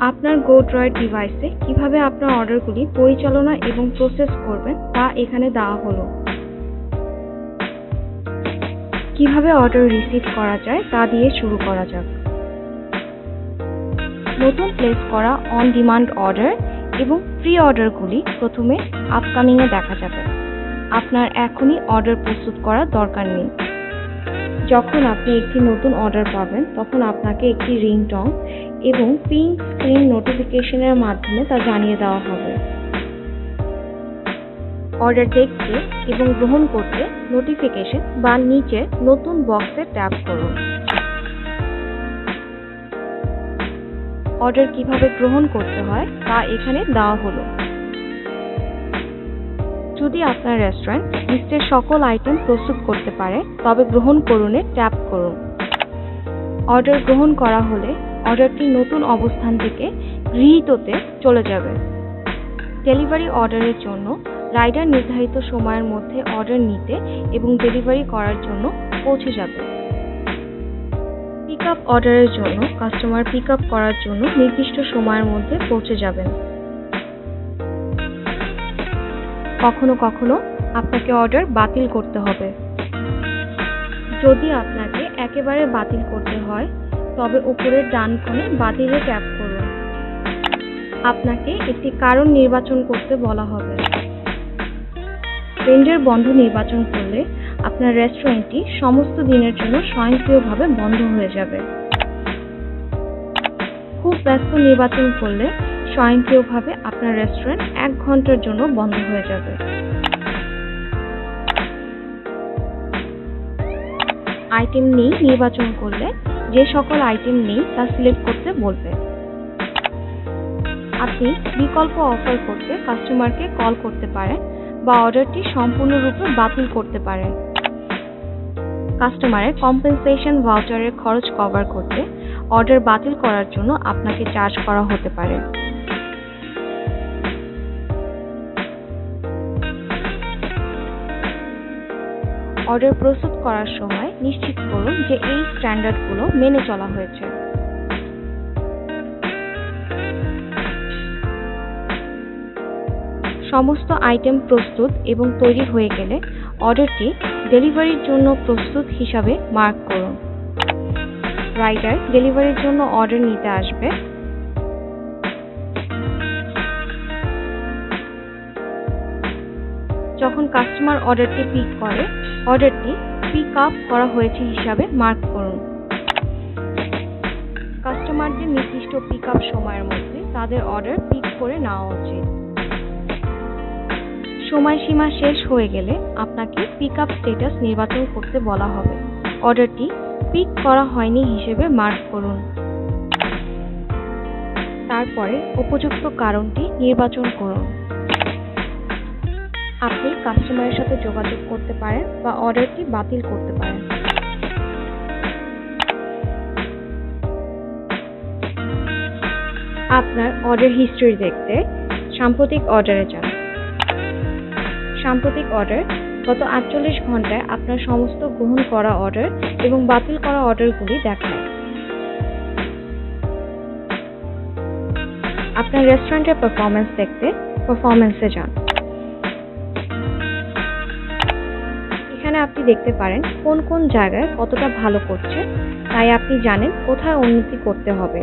আপনার গো ড্রয়েড ডিভাইসে কীভাবে আপনার অর্ডারগুলি পরিচালনা এবং প্রসেস করবেন তা এখানে দেওয়া হলো। কীভাবে অর্ডার রিসিভ করা যায় তা দিয়ে শুরু করা যাক। নতুন প্লেস করা অন ডিমান্ড অর্ডার এবং প্রি অর্ডারগুলি প্রথমে আপকামিংয়ে দেখা যাবে। আপনার এখনই অর্ডার প্রস্তুত করার দরকার নেই। যখন আপনি একটি নতুন অর্ডার পাবেন, তখন আপনাকে একটি রিংটং এবং পিঙ্ক স্ক্রিন নোটিফিকেশনের মাধ্যমে তা জানিয়ে দেওয়া হবে। অর্ডার দেখতে এবং গ্রহণ করতে নোটিফিকেশন বা নিচে নতুন বক্সে ট্যাপ করুন। অর্ডার কীভাবে গ্রহণ করতে হয় তা এখানে দেওয়া হলো। যদি আপনার রেস্টুরেন্ট লিস্টের সকল আইটেম প্রস্তুত করতে পারে, তবে গ্রহণ করুনে ট্যাপ করুন। অর্ডার গ্রহণ করা হলে অর্ডারটি নতুন অবস্থান থেকে গৃহীততে চলে যাবে। ডেলিভারি অর্ডারের জন্য রাইডার নির্ধারিত সময়ের মধ্যে অর্ডার নিতে এবং ডেলিভারি করার জন্য পৌঁছে যাবে। পিক আপ অর্ডারের জন্য, কাস্টমার পিক আপ করার জন্য নির্দিষ্ট সময়ের মধ্যে পৌঁছে যাবেন। কখনো কখনো আপনাকে অর্ডার বাতিল করতে হবে। যদি আপনাকে একেবারে বাতিল করতে হয় তবে উপরের ডান কোণে বাতিলে ট্যাপ করুন। আপনাকে একটি কারণ নির্বাচন করতে বলা হবে। রেঞ্জের বন্ধ নির্বাচন করলে আপনার রেস্টুরেন্টটি সমস্ত দিনের জন্য স্বয়ংক্রিয়ভাবে বন্ধ হয়ে যাবে। খুব ব্যস্ত নির্বাচন করলে স্বয়ংক্রিয়ভাবে আপনার রেস্টুরেন্ট এক ঘণ্টার জন্য বন্ধ হয়ে যাবে। আইটেম নেই নির্বাচন করলে যে সকল আইটেম নেই, তা সিলেক্ট করতে বলবে। আপনি বিকল্প অফার করতে কাস্টমারকে কল করতে পারেন বা অর্ডারটি সম্পূর্ণরূপে বাতিল করতে পারেন। কাস্টমারের কম্পেনসেশন ভাউচারের খরচ কভার করতে অর্ডার বাতিল করার জন্য আপনাকে চার্জ করা হতে পারে। অর্ডার প্রস্তুত করার সময় নিশ্চিত করুন যে এই স্ট্যান্ডার্ডগুলো মেনে চলা হয়েছে। সমস্ত আইটেম প্রস্তুত এবং তৈরি হয়ে গেলে অর্ডারটি ডেলিভারির জন্য প্রস্তুত হিসাবে মার্ক করুন। রাইডার ডেলিভারির জন্য অর্ডার নিতে আসবে। যখন কাস্টমার অর্ডারটি পিক করে অর্ডারটি পিক আপ করা হয়েছে হিসাবে মার্ক করুন। কাস্টমারদের নির্দিষ্ট পিক আপ সময়ের মধ্যে তাদের অর্ডার পিক করে নেওয়া উচিত। সময়সীমা শেষ হয়ে গেলে আপনাকে পিক আপ স্টেটাস নির্বাচন করতে বলা হবে। অর্ডারটি পিক করা হয়নি হিসেবে মার্ক করুন। তারপরে উপযুক্ত কারণটি নির্বাচন করুন। আপনি কাস্টমারের সাথে যোগাযোগ করতে পারেন বা অর্ডারটি বাতিল করতে পারেন। আপনার অর্ডার হিস্ট্রি দেখতে সাম্প্রতিক অর্ডারে যান। সাম্প্রতিক অর্ডার গত আটচল্লিশ ঘন্টায় আপনার সমস্ত গ্রহণ করা অর্ডার এবং বাতিল করা অর্ডারগুলি দেখায়। আপনার রেস্টুরেন্টের পারফরমেন্স দেখতে পারফরমেন্সে যান। এখানে আপনি দেখতে পারেন কোন কোন জায়গায় কতটা ভালো করছে। তাই আপনি জানেন কোথায় উন্নতি করতে হবে।